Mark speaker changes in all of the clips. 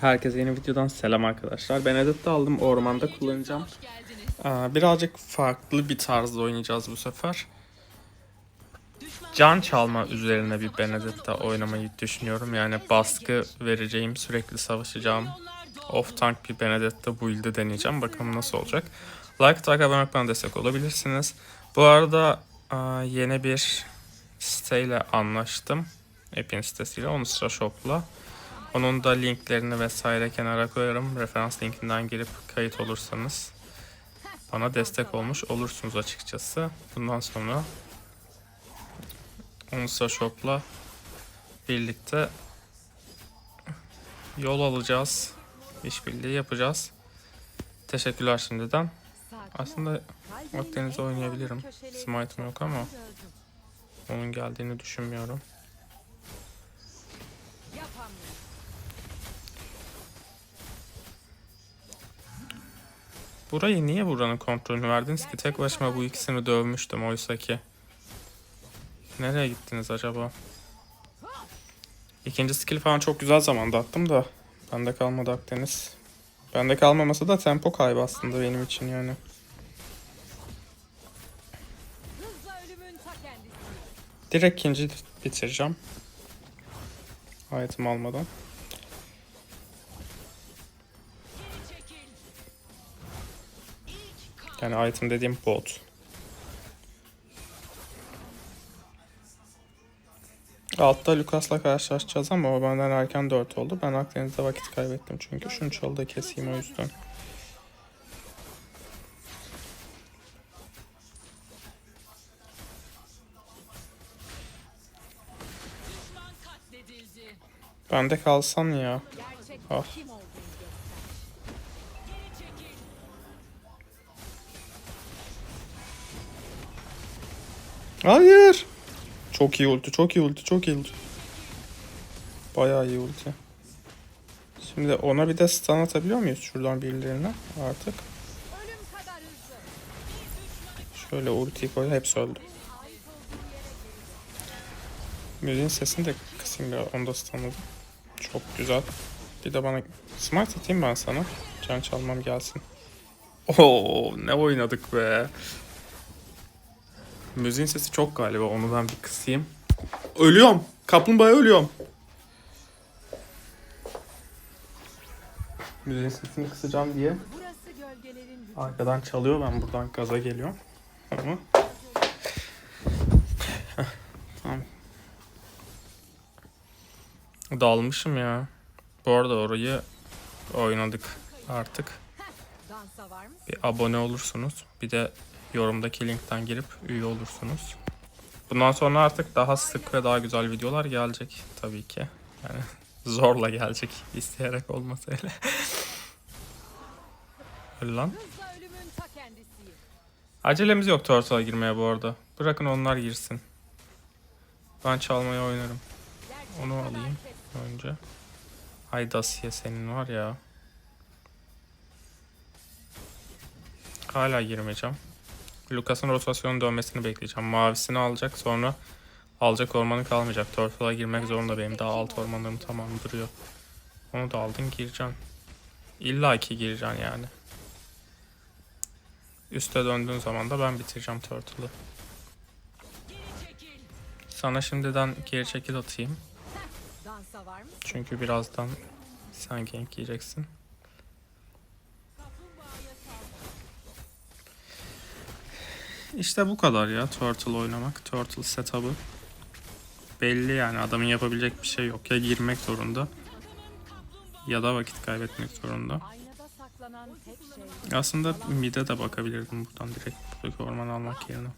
Speaker 1: Herkese yeni videodan selam arkadaşlar. Benedetta aldım ormanda kullanacağım. Birazcık farklı bir tarzda oynayacağız bu sefer. Can çalma üzerine bir Benedetta oynamayı düşünüyorum. Yani baskı vereceğim, sürekli savaşacağım. Off tank bir Benedetta build'i deneyeceğim. Bakalım nasıl olacak. Like, takip abone olmaktan destek olabilirsiniz. Bu arada yeni bir siteyle anlaştım. App'in sitesiyle, onu shop'la. Onun da linklerini vesaire kenara koyarım. Referans linkinden girip kayıt olursanız bana destek olmuş olursunuz açıkçası. Bundan sonra Onsa Shop'la birlikte yol alacağız. İşbirliği yapacağız. Teşekkürler şimdiden. Aslında Akdeniz'de oynayabilirim. Smite'ım yok ama onun geldiğini düşünmüyorum. Burayı niye buranın kontrolünü verdiniz ki? Tek başıma bu ikisini dövmüştüm oysa ki. Nereye gittiniz acaba? İkinci skill falan çok güzel zamanda attım da. Bende kalmadı Akdeniz. Bende kalmaması da tempo kaybı aslında benim için yani. Direkt ikinci bitireceğim. Item almadan. Yani item dediğim bot. Altta Lucas'la karşılaşacağız ama o benden erken 4 oldu. Ben Akdeniz'de vakit kaybettim çünkü. Şunu çalda keseyim o yüzden. Bende kalsan ya. Ah.
Speaker 2: kim
Speaker 1: Hayır. Çok iyi ulti, çok iyi ulti, çok iyi ulti. Bayağı iyi ulti. Şimdi ona bir de stun atabiliyor muyuz şuradan birilerine artık? Şöyle ultiyi koy, hepsi öldü. Müziğin sesini de kısayım biraz, onu da stunladım. Çok güzel. Bir de bana smite atayım ben sana. Can çalmam gelsin. Oo ne oynadık be. Müziğin sesi çok galiba, onu ben bir kısayım. Ölüyorum. Kaplumbağa ölüyorum. Müziğin sesini kısacağım diye. Arkadan çalıyor ben buradan gaza geliyorum. Ama tamam. Dalmışım ya. Bu arada orayı oynadık artık. Bir abone olursunuz. Bir de yorumdaki linkten girip üye olursunuz. Bundan sonra artık daha sık ve daha güzel videolar gelecek tabii ki. Yani zorla gelecek. isteyerek olmasa öyle. Öyle lan. Acelemiz yok Turtle'a girmeye bu arada. Bırakın onlar girsin. Ben çalmaya oynarım. Onu alayım önce. Hay Daciye senin var ya. Hala girmeyeceğim. Lucas'ın rotasyonu dönmesini bekleyeceğim. Mavisini alacak sonra alacak ormanı kalmayacak. Turtle'a girmek zorunda benim. Daha alt ormanlarım tamam duruyor. Onu da aldın gireceksin. İlla ki gireceksin yani. Üste döndüğün zaman da ben bitireceğim Turtle'ı. Sana şimdiden geri çekil atayım. Çünkü birazdan sen gank yiyeceksin. İşte bu kadar ya Turtle oynamak. Turtle setup'ı. Belli yani adamın yapabilecek bir şey yok. Ya girmek zorunda ya da vakit kaybetmek zorunda. Aslında mid'e de bakabilirdim buradan direkt buradaki orman almak yerine.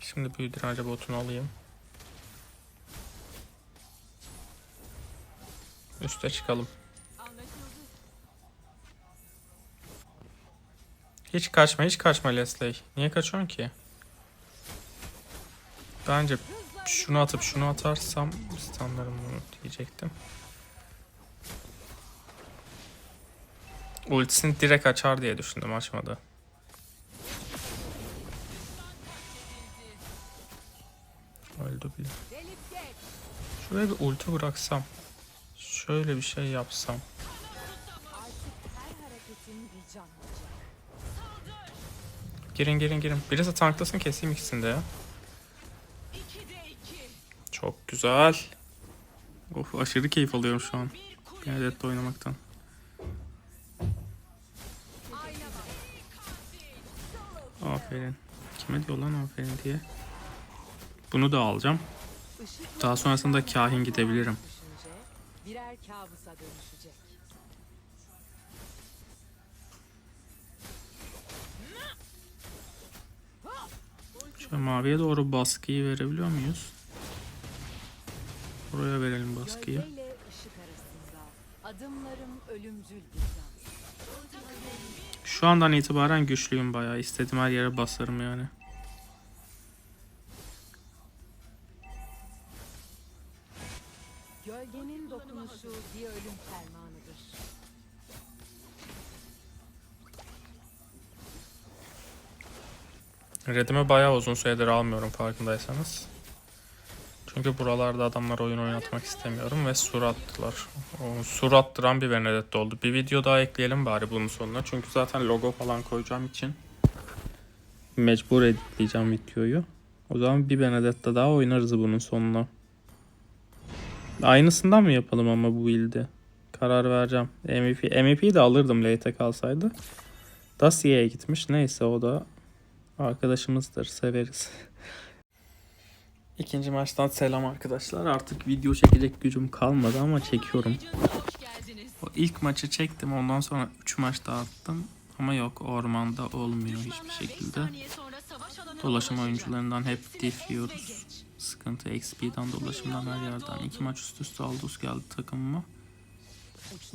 Speaker 1: Şimdi büyü direnci botunu alayım. Üste çıkalım. Hiç kaçma hiç kaçma Leslie. Niye kaçıyorsun ki? Bence şunu atıp şunu atarsam standarım bunu diyecektim. Ultisini direkt açar diye düşündüm açmadı. Öldü bile. Şuraya bir ulti bıraksam. Şöyle bir şey yapsam. Girin girin girin. Birisi tanklasın keseyim ikisini de ya. Çok güzel. Of aşırı keyif alıyorum şu an. Benedetta oynamaktan. Aferin. Kime diyor lan aferin diye. Bunu da alacağım. Daha sonrasında kahin gidebilirim.
Speaker 3: birer kabusa dönüşecek.
Speaker 1: Şöyle maviye doğru baskıyı verebiliyor muyuz? Buraya verelim baskıyı. Şu andan itibaren güçlüyüm bayağı. İstediğim her yere basarım yani.
Speaker 3: Gölgenin dokunuşu bir ölüm fermanıdır.
Speaker 1: Redime bayağı uzun süredir almıyorum farkındaysanız. Çünkü buralarda adamlar oyun oynatmak istemiyorum ve sur attılar. O sur attıran bir Benedetta oldu. Bir video daha ekleyelim bari bunun sonuna. Çünkü zaten logo falan koyacağım için mecbur editleyeceğim videoyu. O zaman bir Benedetta daha oynarız bunun sonuna. Aynısından mı yapalım ama bu build'i? Karar vereceğim. MVP, MVP'yi de alırdım late kalsaydı. Dasiye'ye gitmiş. Neyse o da arkadaşımızdır. Severiz. İkinci maçtan selam arkadaşlar. Artık video çekecek gücüm kalmadı ama çekiyorum. O ilk maçı çektim. Ondan sonra 3 maç daha attım. Ama yok ormanda olmuyor hiçbir şekilde. Dolaşım oyuncularından hep diff yiyoruz. Sıkıntı XP'den dolaşımdan her yerden. İki maç üst üste Aldous geldi takımıma.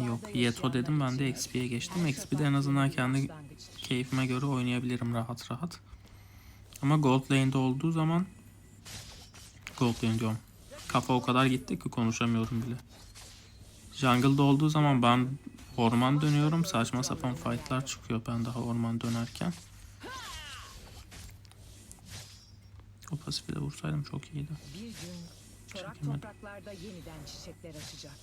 Speaker 1: Yok Yeto dedim ben de XP'ye geçtim. XP'de en azından kendi keyfime göre oynayabilirim rahat rahat. Ama Gold Lane'de olduğu zaman Gold Lane diyorum. Kafa o kadar gitti ki konuşamıyorum bile. Jungle'da olduğu zaman ben orman dönüyorum. Saçma sapan fightlar çıkıyor ben daha orman dönerken. O pasifi de vursaydım çok iyiydi.
Speaker 3: Bir gün çorak
Speaker 1: Çekemedim.
Speaker 3: topraklarda yeniden çiçekler açacak.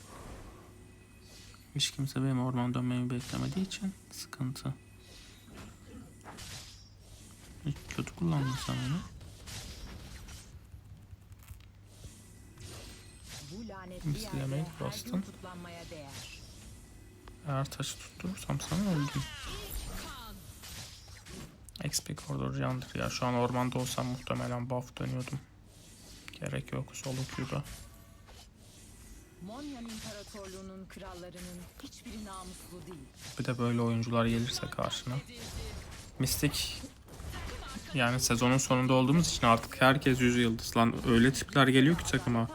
Speaker 1: Hiç kimse benim orman dönmemi beklemediği için sıkıntı. Hiç kötü kullandın sen onu.
Speaker 3: Her
Speaker 1: bastın. Eğer taşı tutturursam sana öldüm. XP koridor yandır ya. Şu an ormanda olsam muhtemelen buff dönüyordum. Gerek yok solo queue'da.
Speaker 3: Monyan İmparatorluğu'nun krallarının hiçbiri namuslu değil.
Speaker 1: Bir de böyle oyuncular gelirse karşına. Mystic yani sezonun sonunda olduğumuz için artık herkes yüz yıldız lan öyle tipler geliyor ki takıma.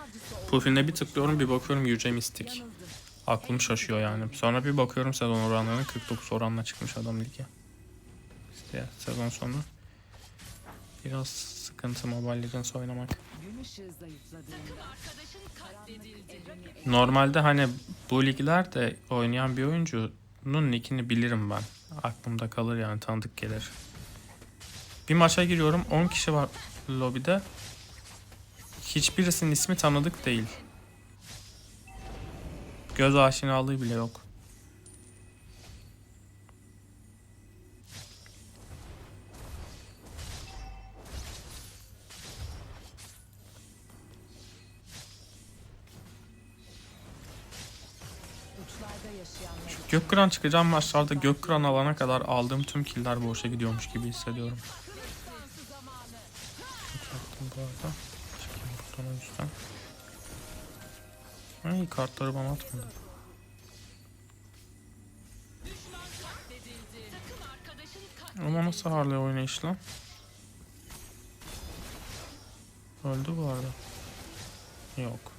Speaker 1: Profiline bir tıklıyorum bir bakıyorum Yüce Mystic. Aklım şaşıyor yani. Sonra bir bakıyorum sezon oranlarına 49 oranla çıkmış adam lige. İşte sezon sonu biraz sıkıntı Mobile Legends oynamak. Normalde hani bu liglerde oynayan bir oyuncunun nickini bilirim ben. Aklımda kalır yani tanıdık gelir. Bir maça giriyorum 10 kişi var lobide. Hiçbirisinin ismi tanıdık değil. Göz aşinalığı bile yok.
Speaker 3: yaşayanlar
Speaker 1: Gökkıran çıkacağım maçlarda Gökkıran alana kadar aldığım tüm killer boşa gidiyormuş gibi hissediyorum. Bu arada. Çıkayım buradan o. Ay kartları bana atmadı. Ama nasıl Harley oynayış lan? Öldü bu arada. Yok.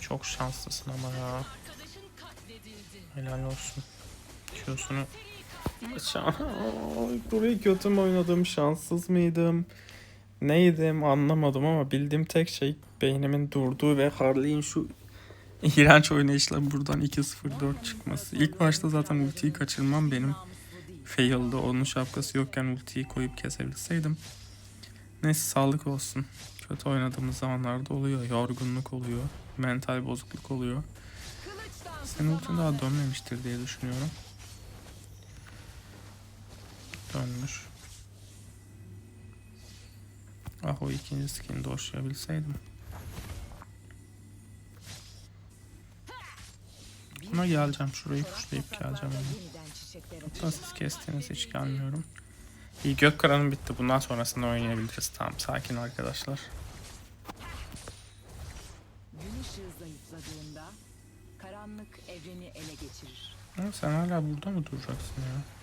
Speaker 1: Çok şanslısın ama ya. Helal olsun. Q'sunu... Ay, Burayı kötü mü oynadım? Şanssız mıydım? Neydim anlamadım ama bildiğim tek şey beynimin durduğu ve Harley'in şu iğrenç oynayışla buradan 2-0-4 çıkması. İlk başta zaten ultiyi kaçırmam benim fail'dı. Onun şapkası yokken ultiyi koyup kesebilseydim Neyse sağlık olsun. Kötü oynadığımız zamanlarda oluyor. Yorgunluk oluyor. Mental bozukluk oluyor. Senin ultin daha dönmemiştir diye düşünüyorum. Dönmüş. Ah o ikinci skin'i doşlayabilseydim. Buna geleceğim. Şurayı kuşlayıp geleceğim.
Speaker 2: Çiçekler
Speaker 1: Hatta siz kestiğiniz hiç gelmiyorum. İyi gök kıranım bitti. Bundan sonrasında oynayabiliriz. Tamam sakin arkadaşlar.
Speaker 3: Gün ışığı zayıfladığında karanlık evreni ele geçirir.
Speaker 1: Ama sen hala burada mı duracaksın ya?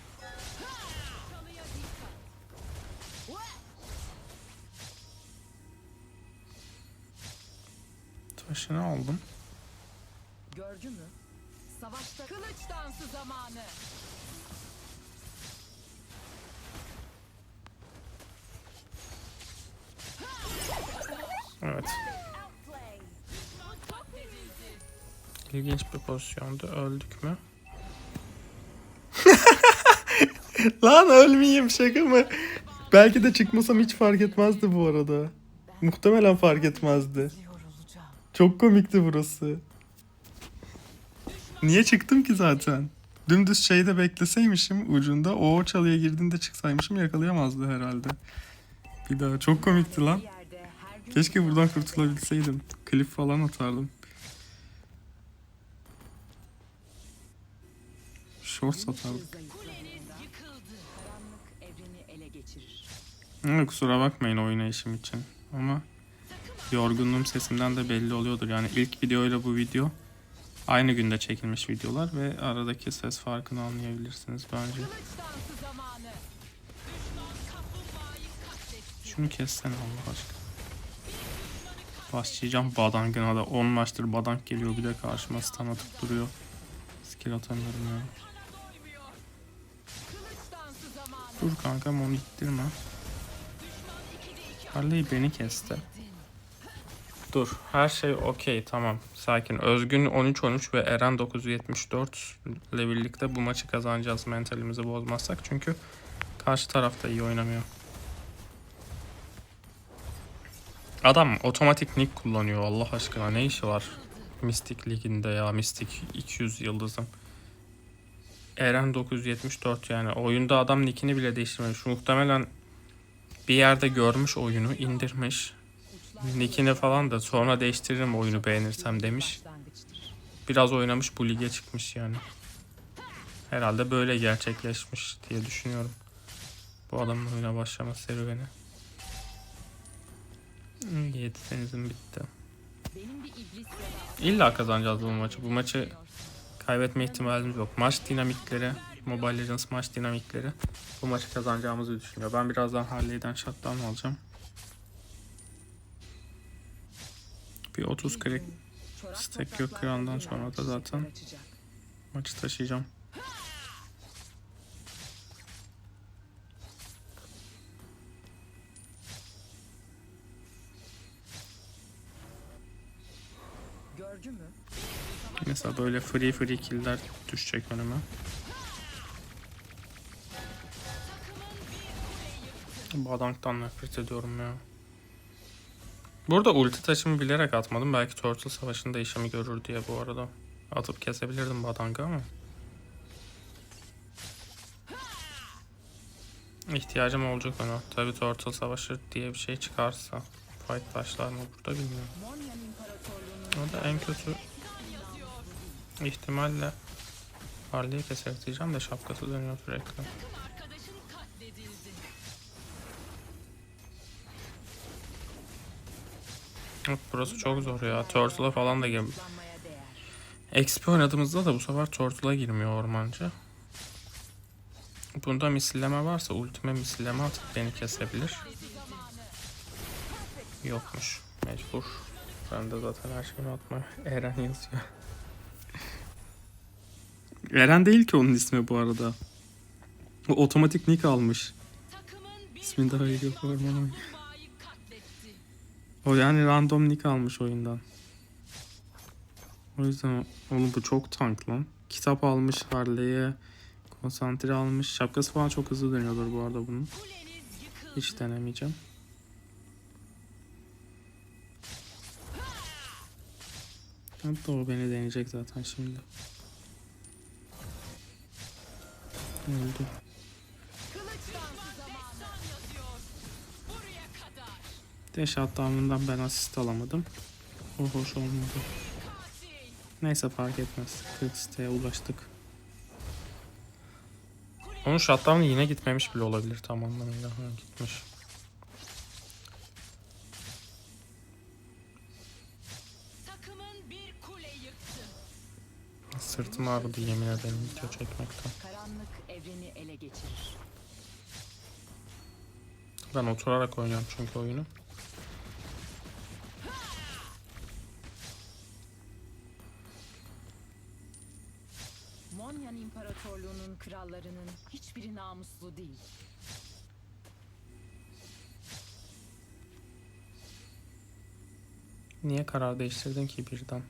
Speaker 1: Taşını aldım.
Speaker 3: Görgü mü? Savaşta kılıç dansı zamanı.
Speaker 1: Evet. İlginç bir pozisyondu. Öldük mü? Lan ölmeyeyim şaka mı? Belki de çıkmasam hiç fark etmezdi bu arada. Muhtemelen fark etmezdi. Çok komikti burası. Niye çıktım ki zaten? Dümdüz şeyde bekleseymişim ucunda o çalıya girdiğinde çıksaymışım yakalayamazdı herhalde. Bir daha çok komikti lan. Keşke buradan kurtulabilseydim. Klip falan atardım.
Speaker 3: Geçirir.
Speaker 1: Ama kusura bakmayın oynayışım için. Ama yorgunluğum sesimden de belli oluyordur. Yani ilk videoyla bu video aynı günde çekilmiş videolar ve aradaki ses farkını anlayabilirsiniz bence. Şunu kessene Allah aşkına. Başlayacağım Badang'ına da 10 maçtır Badang geliyor bir de karşıma stun atıp duruyor. Skill atamıyorum ya. Dur kankam onu ittirme. Harley beni kesti. Dur her şey okey tamam sakin. Özgün 13-13 ve Eren 974 ile birlikte bu maçı kazanacağız mentalimizi bozmazsak. Çünkü karşı taraf da iyi oynamıyor. Adam otomatik nick kullanıyor Allah aşkına ne işi var? Mystic liginde ya Mystic 200 yıldızım. Eren 974 yani oyunda adam nickini bile değiştirmemiş. Muhtemelen bir yerde görmüş oyunu indirmiş. Nickini falan da sonra değiştiririm oyunu beğenirsem demiş. Biraz oynamış bu lige çıkmış yani. Herhalde böyle gerçekleşmiş diye düşünüyorum. Bu adamın oyuna başlama serüveni. Yedi denizim bitti. İlla kazanacağız bu maçı. Bu maçı kaybetme ihtimalimiz yok. Maç dinamikleri, Mobile Legends maç dinamikleri bu maçı kazanacağımızı düşünüyor. Ben birazdan Harley'den shutdown alacağım. Bir 30 kırık
Speaker 3: çorak
Speaker 1: Stack yok kırandan sonra da zaten maçı taşıyacağım. Mesela böyle free free kill'ler düşecek önüme. Bu adamdan nefret ediyorum ya. Burada ulti taşımı bilerek atmadım. Belki Turtle Savaşı'nda işimi görür diye bu arada. Atıp kesebilirdim Badang'ı ama. İhtiyacım olacak ona. Tabi Turtle Savaşı diye bir şey çıkarsa. Fight başlar mı burada bilmiyorum. O da en kötü ihtimalle Harley'i keserek diyeceğim de şapkası dönüyor sürekli. Burası çok zor ya. Turtle'a falan da
Speaker 3: değer.
Speaker 1: XP oynadığımızda da bu sefer Turtle'a girmiyor ormancı. Bunda misilleme varsa ultime misilleme atıp beni kesebilir. Yokmuş. Mecbur. Ben de zaten her şeyimi atma. Eren yazıyor. Eren değil ki onun ismi bu arada. O otomatik nick almış. İsmini daha iyi yok orman o yani random nick almış oyundan. O yüzden oğlum bu çok tank lan. Kitap almış Harley'e. Konsantre almış. Şapkası falan çok hızlı dönüyordur bu arada bunun. Hiç denemeyeceğim. Hatta o beni deneyecek zaten şimdi. Öldü. De shutdown'ından ben asist alamadım. O hoş olmadı. Neyse fark etmez. 40 siteye ulaştık. Onun shutdown'ı yine gitmemiş bile olabilir tam anlamıyla. Ha, gitmiş. Sırtım ağrıdı yemin ederim video çekmekten.
Speaker 3: Karanlık evreni ele geçirir.
Speaker 1: Ben oturarak oynuyorum çünkü oyunu.
Speaker 3: İmparatorluğu'nun krallarının hiçbiri namuslu değil.
Speaker 1: Niye karar değiştirdin ki birden?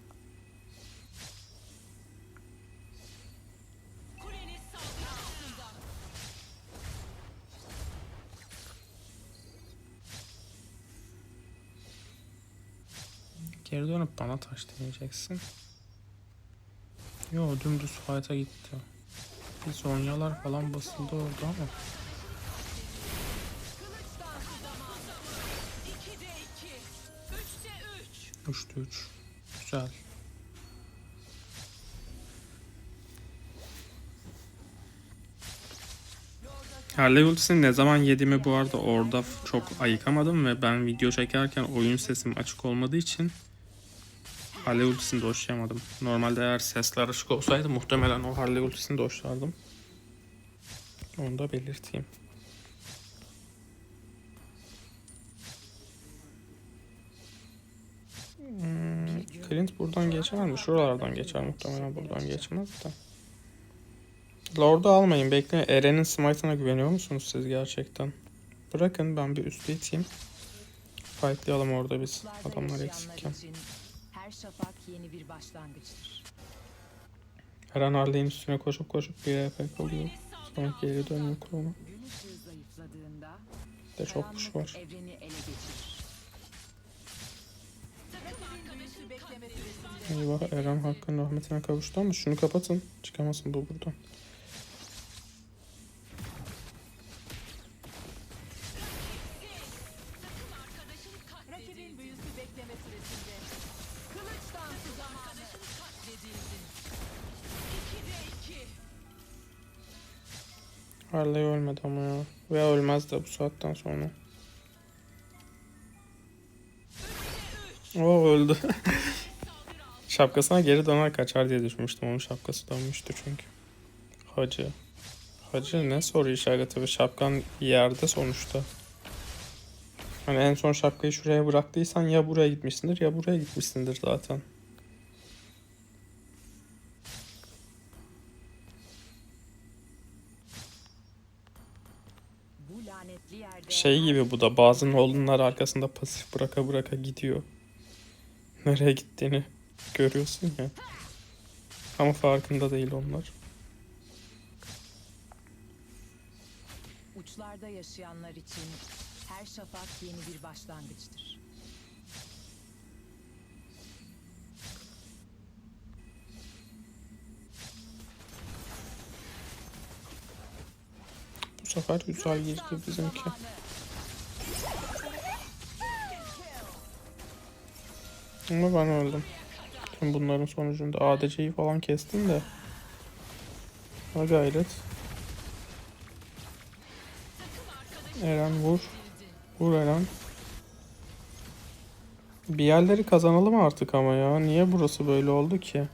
Speaker 1: Geri dönüp bana taş deneyeceksin. Yo dümdüz fight'a gitti. Zonyalar falan basıldı orada ama.
Speaker 3: Üçte üç.
Speaker 1: 3'te 3. Güzel. Harley ultisini ne zaman yediğimi bu arada orada çok ayıkamadım ve ben video çekerken oyun sesim açık olmadığı için Harley ultisini doşlayamadım. Normalde eğer sesler açık olsaydı muhtemelen o Harley ultisini doşlardım. Onu da belirteyim. Hmm, Clint buradan geçer mi? Şuralardan geçer muhtemelen buradan geçmez de. Lord'u almayın bekleyin. Eren'in smite'ına güveniyor musunuz siz gerçekten? Bırakın ben bir üstü iteyim. Fightlayalım orada biz. Adamlar eksikken.
Speaker 3: Her şafak yeni bir başlangıçtır.
Speaker 1: Eren Harley'in üstüne koşup koşup bir efekt oluyor. Sonra geri dönüyor Bir de çok kuş var. Eyvah Eren hakkın rahmetine kavuştu ama şunu kapatın. Çıkamasın bu buradan. Harley ölmedi ama ya. Ve ölmez de bu saatten sonra. O öldü. Şapkasına geri döner kaçar diye düşünmüştüm. Onun şapkası dönmüştü çünkü. Hacı. Hacı ne soru işareti ve şapkan yerde sonuçta. Hani en son şapkayı şuraya bıraktıysan ya buraya gitmişsindir ya buraya gitmişsindir zaten. Şey gibi bu da bazı Nolan'lar arkasında pasif bıraka bıraka gidiyor. Nereye gittiğini görüyorsun ya. Ama farkında değil onlar.
Speaker 3: uçlarda yaşayanlar için her şafak yeni bir başlangıçtır.
Speaker 1: Bu sefer güzel girdi bizimki. Ama ben öldüm. Tüm bunların sonucunda ADC'yi falan kestim de. Ha gayret. Eren vur. Vur Eren. Bir yerleri kazanalım artık ama ya. Niye burası böyle oldu ki?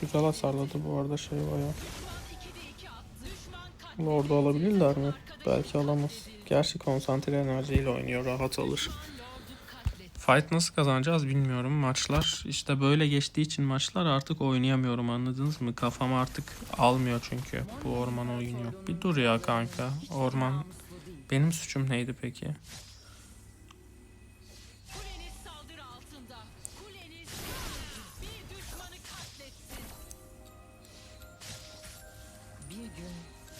Speaker 1: Güzel hasarladı bu arada şey bayağı. Lord'u alabilirler mi? Belki alamaz. Gerçi konsantre enerjiyle oynuyor. Rahat alır. Fight nasıl kazanacağız bilmiyorum. Maçlar işte böyle geçtiği için maçlar artık oynayamıyorum anladınız mı? Kafam artık almıyor çünkü. Bu orman oyun yok. Bir dur ya kanka. Orman benim suçum neydi peki?
Speaker 3: Kuleniz saldırı altında. Kuleniz bir düşmanı katletsin. Bir gün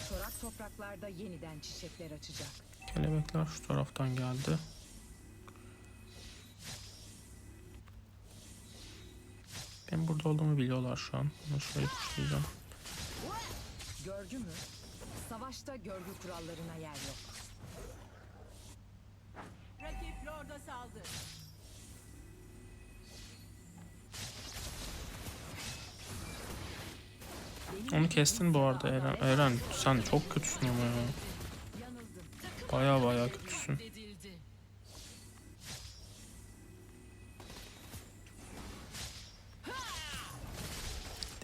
Speaker 3: çorak topraklarda yeniden çiçekler açacak.
Speaker 1: Kelebekler şu taraftan geldi. Ben burada olduğumu biliyorlar şu an. Bunu şöyle kuşlayacağım.
Speaker 3: Görgü mü? Savaşta görgü kurallarına yer yok.
Speaker 2: Rakip Lord'a saldı.
Speaker 1: Onu kestin bu arada Eren. Eren sen çok kötüsün ama ya. Baya baya kötüsün.
Speaker 2: Edildi.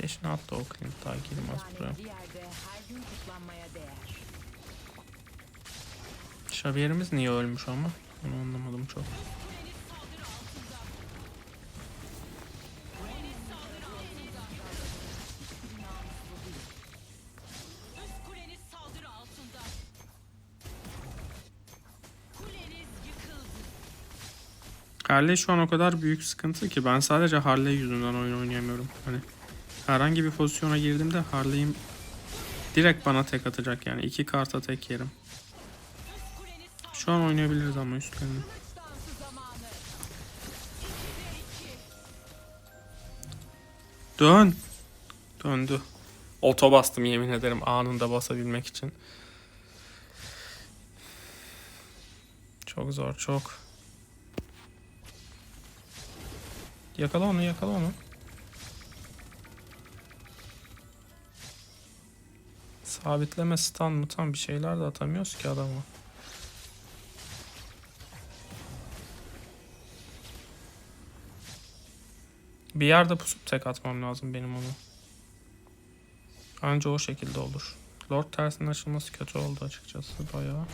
Speaker 1: Deşine atla o Clint daha girmez buraya. Xavier'imiz niye ölmüş ama? Onu anlamadım çok. Harley şu an o kadar büyük sıkıntı ki ben sadece Harley yüzünden oyun oynayamıyorum. Hani herhangi bir pozisyona girdiğimde Harley'im direkt bana tek atacak yani. iki karta tek yerim. Şu an oynayabiliriz ama üstlerini. Dön. Döndü. Oto bastım yemin ederim anında basabilmek için. Çok zor çok. Yakala onu yakala onu. Sabitleme stun mutan bir şeyler de atamıyoruz ki adama. Bir yerde pusup tek atmam lazım benim onu. Anca o şekilde olur. Lord tersinin açılması kötü oldu açıkçası bayağı.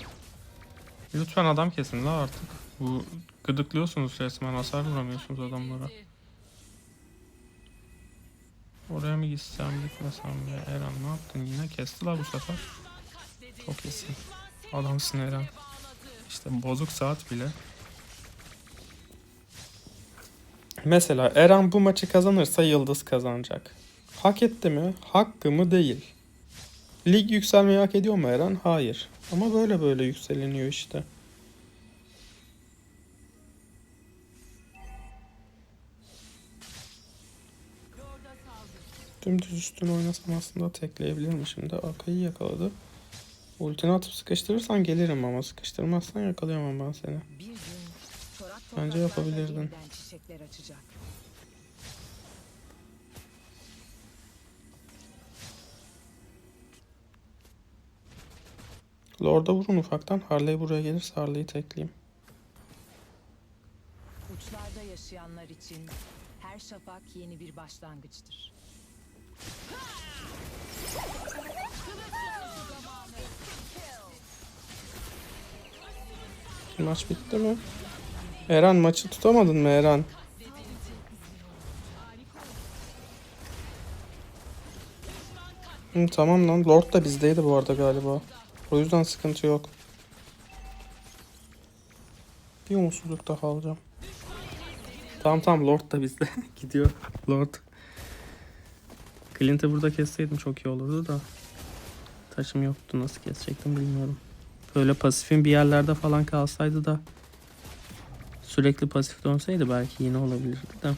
Speaker 1: Lütfen adam kesin la artık. Bu gıdıklıyorsunuz resmen hasar vuramıyorsunuz adamlara. Oraya mı gitsem gitmesem ya Eren ne yaptın yine kestiler bu sefer. Çok iyisin. Adamsın Eren. İşte bozuk saat bile. Mesela Eren bu maçı kazanırsa Yıldız kazanacak. Hak etti mi? Hakkı mı? Değil. Lig yükselmeyi hak ediyor mu Eren? Hayır. Ama böyle böyle yükseleniyor işte. Dümdüz üstüne oynasam aslında tekleyebilirim şimdi. Akayı yakaladı. Ultini atıp sıkıştırırsan gelirim ama sıkıştırmazsan yakalayamam ben seni. Bence yapabilirdin. Lord'a vurun ufaktan. Harley buraya gelirse Harley'i tekleyeyim.
Speaker 3: Uçlarda yaşayanlar için her şafak yeni bir başlangıçtır.
Speaker 1: Maç bitti mi? Eren maçı tutamadın mı Eren? Hı, tamam lan. Lord da bizdeydi bu arada galiba. O yüzden sıkıntı yok. Bir umutsuzluk daha alacağım. Tamam tamam Lord da bizde. Gidiyor Lord. Clint'i burada kesseydim çok iyi olurdu da. Taşım yoktu nasıl kesecektim bilmiyorum. Böyle pasifin bir yerlerde falan kalsaydı da sürekli pasif dönseydi belki yine olabilirdi de.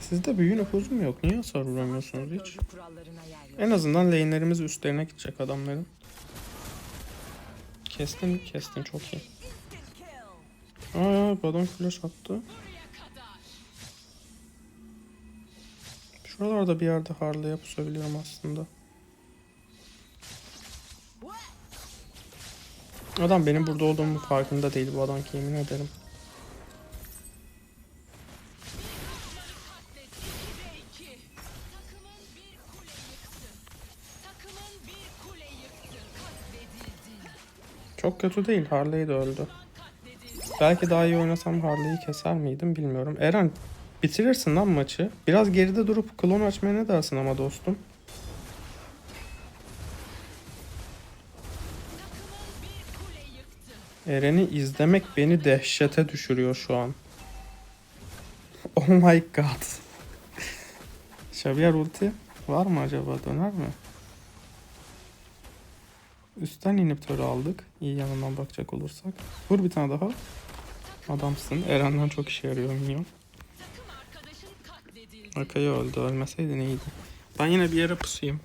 Speaker 1: Sizde büyü nüfuzu mu yok? Niye hasar vuramıyorsunuz hiç? En azından lane'lerimiz üstlerine gidecek adamların. Kestin, kestin çok iyi. Aa, bu adam flash attı. Şuralarda bir yerde Harley'e pusabilirim aslında. Adam benim burada olduğumun farkında değil bu adam ki yemin ederim. Çok kötü değil Harley de öldü. Belki daha iyi oynasam Harley'i keser miydim bilmiyorum. Eren bitirirsin lan maçı. Biraz geride durup klon açmaya ne dersin ama dostum? Eren'i izlemek beni dehşete düşürüyor şu an. Oh my god. Xavier ulti var mı acaba? Döner mi? Üstten inhibitörü aldık. İyi yanından bakacak olursak. Vur bir tane daha. Adamsın. Eren'den çok işe yarıyor minyon. Akayı öldü. Ölmeseydin iyiydi. Ben yine bir yere pusayım.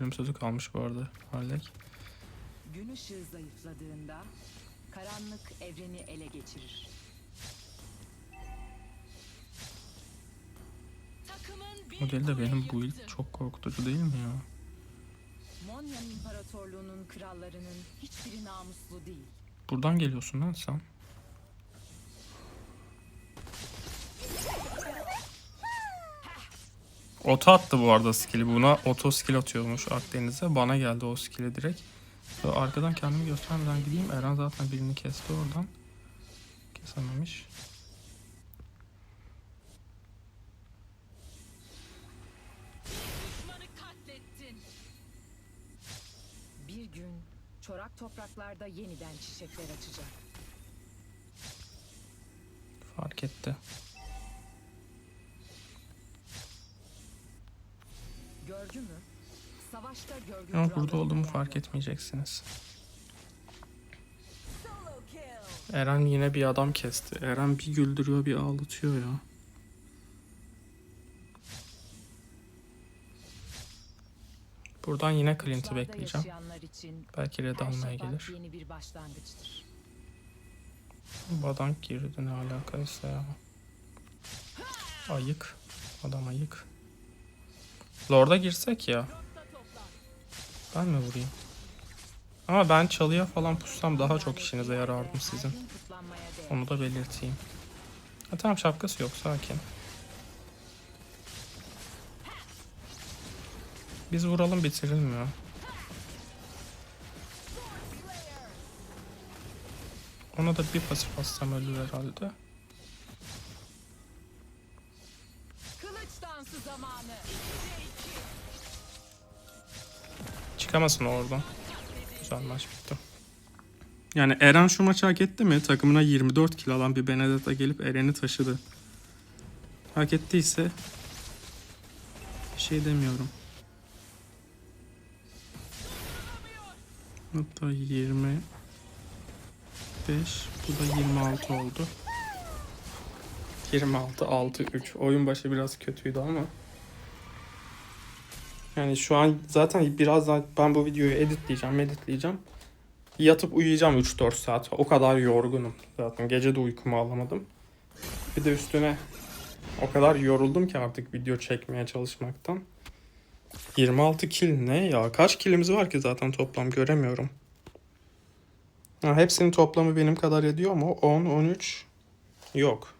Speaker 1: Ölümsüzlük kalmış bu arada. Harlek.
Speaker 3: Gün ışığı zayıfladığında karanlık evreni ele geçirir.
Speaker 1: Değil de benim build
Speaker 2: yıktı.
Speaker 1: çok korkutucu değil mi ya?
Speaker 3: Monyan İmparatorluğu'nun krallarının hiçbiri namuslu değil.
Speaker 1: Buradan geliyorsun lan sen. Oto attı bu arada skill'i. Buna oto skill atıyormuş Akdeniz'e. Bana geldi o skill'i direkt. Ve arkadan kendimi göstermeden gideyim. Eren zaten birini kesti oradan. Kesememiş.
Speaker 3: Bir gün çorak topraklarda yeniden çiçekler açacak.
Speaker 1: Fark etti.
Speaker 3: Görgü mü? Savaşta görgü
Speaker 1: Ama burada olduğumu fark etmeyeceksiniz. Eren yine bir adam kesti. Eren bir güldürüyor bir ağlatıyor ya. Buradan yine Clint'i bekleyeceğim. Belki red almaya gelir.
Speaker 3: yeni bir başlangıçtır.
Speaker 1: Badank girdi ne alakaysa ya. Ayık. Adam ayık. Lord'a girsek ya. Ben mi vurayım? Ama ben çalıya falan pussam daha çok işinize yarardım sizin. Onu da belirteyim. Ha, tamam şapkası yok sakin. Biz vuralım bitirelim ya. Ona da bir pasif atsam ölür herhalde.
Speaker 2: Kılıç dansı zamanı.
Speaker 1: Çıkamasın oradan. Güzel maç bitti. Yani Eren şu maçı hak etti mi? Takımına 24 kill alan bir Benedetta gelip Eren'i taşıdı. Hak ettiyse bir şey demiyorum. Hatta 25 bu da 26 oldu. 26 6 3. Oyun başı biraz kötüydü ama yani şu an zaten birazdan ben bu videoyu editleyeceğim, editleyeceğim. Yatıp uyuyacağım 3-4 saat. O kadar yorgunum zaten. Gece de uykumu alamadım. Bir de üstüne o kadar yoruldum ki artık video çekmeye çalışmaktan. 26 kill ne ya? Kaç killimiz var ki zaten toplam göremiyorum. Ha, hepsinin toplamı benim kadar ediyor mu? 10, 13. Yok.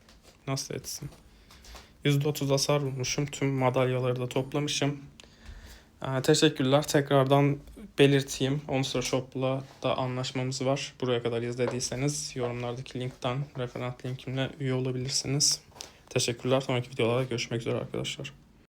Speaker 1: Nasıl etsin? %30 hasar vurmuşum. Tüm madalyaları da toplamışım. Ee, teşekkürler. Tekrardan belirteyim. Onstra Shop'la da anlaşmamız var. Buraya kadar izlediyseniz yorumlardaki linkten referans linkimle üye olabilirsiniz. Teşekkürler. Sonraki videolarda görüşmek üzere arkadaşlar.